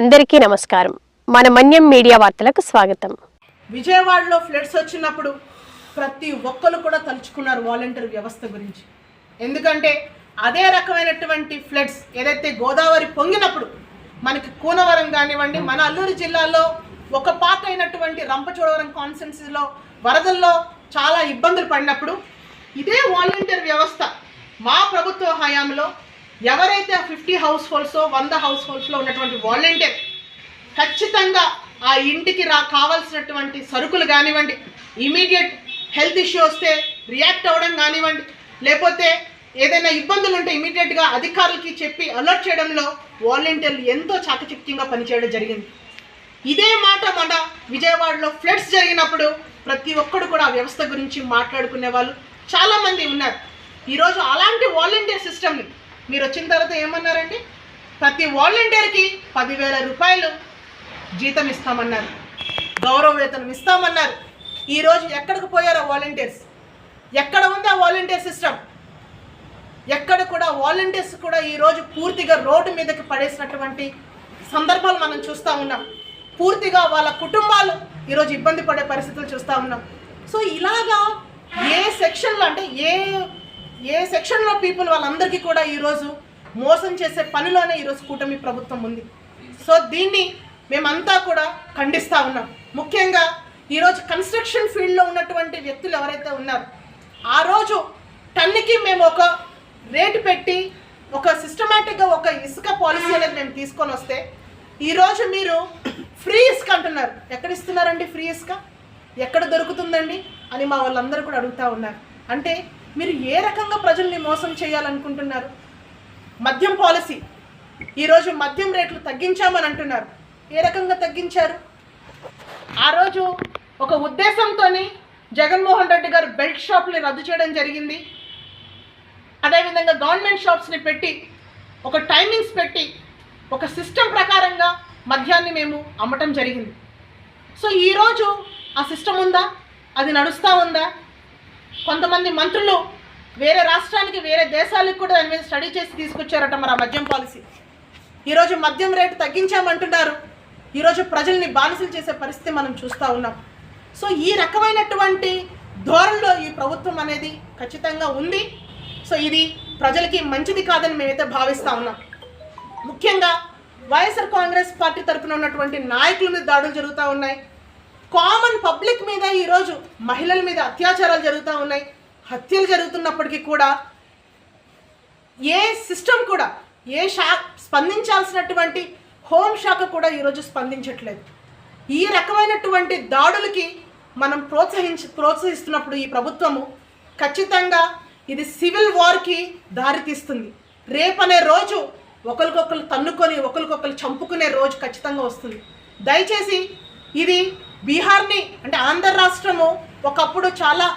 అందరికీ నమస్కారం. మన మన్యం మీడియా వార్తలకు స్వాగతం. విజయవాడలో ఫ్లడ్స్ వచ్చినప్పుడు ప్రతి ఒక్కరు కూడా తలుచుకున్నారు వాలంటీర్ వ్యవస్థ గురించి. ఎందుకంటే అదే రకమైనటువంటి ఫ్లడ్స్ ఏదైతే గోదావరి పొంగినప్పుడు మనకి కూనవరం కానివ్వండి మన అల్లూరు జిల్లాలో ఒక పార్ట్ అయినటువంటి రంపచోడవరం కాన్స్టెన్సీలో వరదల్లో చాలా ఇబ్బందులు పడినప్పుడు ఇదే వాలంటీర్ వ్యవస్థ మా ప్రభుత్వ హయాంలో ఎవరైతే ఫిఫ్టీ హౌస్ హోల్డ్స్ వంద హౌస్ హోల్డ్స్లో ఉన్నటువంటి వాలంటీర్ ఖచ్చితంగా ఆ ఇంటికి రా కావాల్సినటువంటి సరుకులు కానివ్వండి ఇమీడియట్ హెల్త్ ఇష్యూ వస్తే రియాక్ట్ అవ్వడం కానివ్వండి లేకపోతే ఏదైనా ఇబ్బందులు ఉంటే ఇమీడియట్గా అధికారులకి చెప్పి అలర్ట్ చేయడంలో వాలంటీర్లు ఎంతో చాకచక్యంగా పనిచేయడం జరిగింది. ఇదే మాట మన విజయవాడలో ఫ్లడ్స్ జరిగినప్పుడు ప్రతి ఒక్కరు కూడా ఆ వ్యవస్థ గురించి మాట్లాడుకునే వాళ్ళు చాలామంది ఉన్నారు. ఈరోజు అలాంటి వాలంటీర్ సిస్టమ్ని మీరు వచ్చిన తర్వాత ఏమన్నారండి? ప్రతి వాలంటీర్కి పదివేల రూపాయలు జీతం ఇస్తామన్నారు. గౌరవ వేతనం ఇస్తామన్నారు. ఈరోజు ఎక్కడికి పోయారు వాలంటీర్స్? ఎక్కడ ఉంది ఆ వాలంటీర్ సిస్టమ్? ఎక్కడ కూడా వాలంటీర్స్ కూడా ఈరోజు పూర్తిగా రోడ్డు మీదకి పడేసినటువంటి సందర్భాలు మనం చూస్తూ ఉన్నాం. పూర్తిగా వాళ్ళ కుటుంబాలు ఈరోజు ఇబ్బంది పడే పరిస్థితులు చూస్తూ ఉన్నాం. సో ఇలాగా ఏ సెక్షన్లో అంటే ఏ ఏ సెక్షన్లో పీపుల్ వాళ్ళందరికీ కూడా ఈరోజు మోసం చేసే పనిలోనే ఈరోజు కూటమి ప్రభుత్వం ఉంది. సో దీన్ని మేమంతా కూడా ఖండిస్తూ ఉన్నాం. ముఖ్యంగా ఈరోజు కన్స్ట్రక్షన్ ఫీల్డ్లో ఉన్నటువంటి వ్యక్తులు ఎవరైతే ఉన్నారో ఆ రోజు టన్నుకి మేము ఒక రేటు పెట్టి ఒక సిస్టమేటిక్గా ఒక ఇసుక పాలసీ అనేది మేము తీసుకొని వస్తే ఈరోజు మీరు ఫ్రీ ఇసుక అంటున్నారు. ఎక్కడ ఇస్తున్నారండి ఫ్రీ ఇసుక? ఎక్కడ దొరుకుతుందండి? అని మా వాళ్ళందరూ కూడా అడుగుతూ ఉన్నారు. అంటే మీరు ఏ రకంగా ప్రజల్ని మోసం చేయాలనుకుంటున్నారు? మద్యం పాలసీ. ఈరోజు మద్యం రేట్లు తగ్గించామని అంటున్నారు. ఏ రకంగా తగ్గించారు? ఆ రోజు ఒక ఉద్దేశంతోని జగన్మోహన్ రెడ్డి గారు బెల్ట్ షాప్ని రద్దు చేయడం జరిగింది. అదేవిధంగా గవర్నమెంట్ షాప్స్ని పెట్టి ఒక టైమింగ్స్ పెట్టి ఒక సిస్టమ్ ప్రకారంగా మద్యాన్ని మేము అమ్మటం జరిగింది. సో ఈరోజు ఆ సిస్టమ్ ఉందా? అది నడుస్తూ ఉందా? కొంతమంది మంత్రులు వేరే రాష్ట్రానికి వేరే దేశాలకు కూడా దాని మీద స్టడీ చేసి తీసుకొచ్చారట మరి ఆ మద్యం పాలసీ. ఈరోజు మద్యం రేటు తగ్గించామంటున్నారు. ఈరోజు ప్రజల్ని బానిసలు చేసే పరిస్థితి మనం చూస్తూ ఉన్నాం. సో ఈ రకమైనటువంటి ధోరణిలో ఈ ప్రభుత్వం అనేది ఖచ్చితంగా ఉంది. సో ఇది ప్రజలకి మంచిది కాదని మేమైతే భావిస్తూ ఉన్నాం. ముఖ్యంగా వైఎస్ఆర్ కాంగ్రెస్ పార్టీ తరఫున ఉన్నటువంటి నాయకుల మీద దాడులు జరుగుతూ ఉన్నాయి. కామన్ పబ్లిక్ మీద ఈరోజు మహిళల మీద అత్యాచారాలు జరుగుతూ ఉన్నాయి. హత్యలు జరుగుతున్నప్పటికీ కూడా ఏ సిస్టమ్ కూడా ఏ శా స్పందించాల్సినటువంటి హోంశాఖ కూడా ఈరోజు స్పందించట్లేదు. ఈ రకమైనటువంటి దాడులకి మనం ప్రోత్సహించి ప్రోత్సహిస్తున్నప్పుడు ఈ ప్రభుత్వము ఖచ్చితంగా ఇది సివిల్ వార్కి దారితీస్తుంది. రేపనే రోజు ఒకరికొకరు తన్నుకొని ఒకరికొకరు చంపుకునే రోజు ఖచ్చితంగా వస్తుంది. దయచేసి ఇది బీహార్ని అంటే ఆంధ్ర రాష్ట్రము ఒకప్పుడు చాలా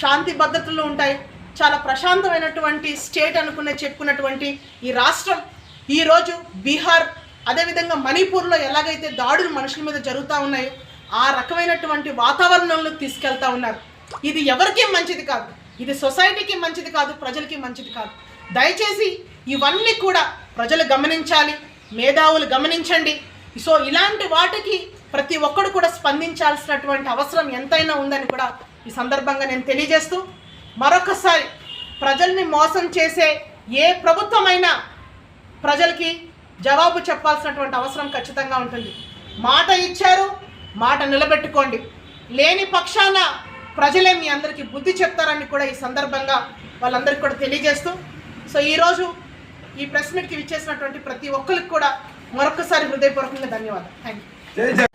శాంతి భద్రతలు ఉంటాయి. చాలా ప్రశాంతమైనటువంటి స్టేట్ అనుకునే చెప్పుకున్నటువంటి ఈ రాష్ట్రం. ఈరోజు బీహార్ అదేవిధంగా మణిపూర్లో ఎలాగైతే దాడులు మనుషుల మీద జరుగుతూ ఉన్నాయో ఆ రకమైనటువంటి వాతావరణంలో తీసుకెళ్తా ఉన్నారు. ఇది ఎవరికీ మంచిది కాదు. ఇది సొసైటీకి మంచిది కాదు ప్రజలకి మంచిది కాదు. దయచేసి ఇవన్నీ కూడా ప్రజలు గమనించాలి మేధావులు గమనించండి. సో ఇలాంటి వాటికి ప్రతి ఒక్కడు కూడా స్పందించాల్సినటువంటి అవసరం ఎంతైనా ఉందని కూడా ఈ సందర్భంగా నేను తెలియజేస్తూ మరొకసారి ప్రజల్ని మోసం చేసే ఏ ప్రభుత్వమైనా ప్రజలకి జవాబు చెప్పాల్సినటువంటి అవసరం ఖచ్చితంగా ఉంటుంది. మాట ఇచ్చారు మాట నిలబెట్టుకోండి. లేని పక్షాన ప్రజలే మీ అందరికీ బుద్ధి చెప్తారని కూడా ఈ సందర్భంగా వాళ్ళందరికీ కూడా తెలియజేస్తూ సో ఈరోజు ఈ ప్రెస్ మీట్కి ఇచ్చేసినటువంటి ప్రతి ఒక్కరికి కూడా మరొకసారి హృదయపూర్వకంగా ధన్యవాదాలు. Thank you